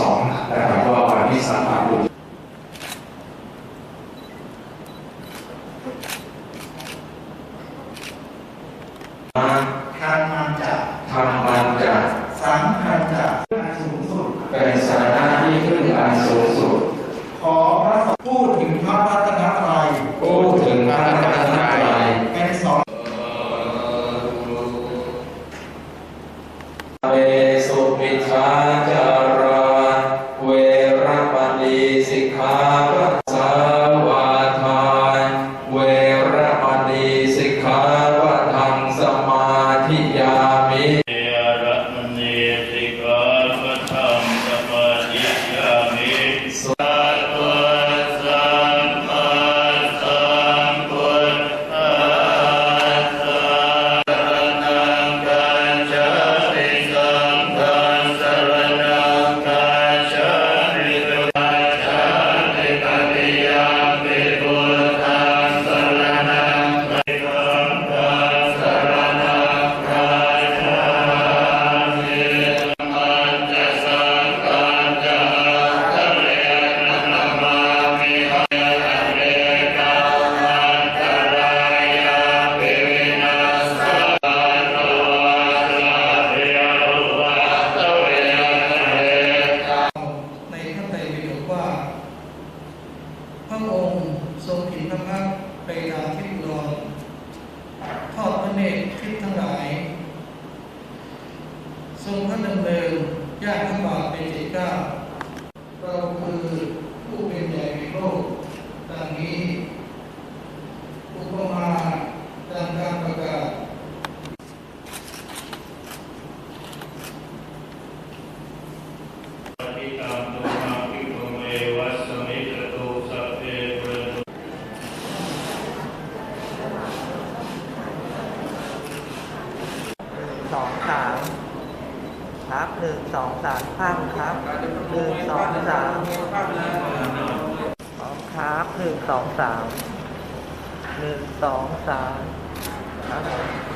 สองนะครับก็วันที่สามพฤษภาคมทานจากทำมันจากสังฆาจากสูงสุดเป็นสาระที่ขึ้นอันสูง ทิยามิ ทรงถินพักไปดาทิพย์รอนทอดพระเนตรทิพย์ทั้งหลาย ทรงพระดำเนิน สามครับหนึ่งสองสามข้างครับหนึ่งสองสามมครับหนึ่งสองสามหนึ่งสองสามครับ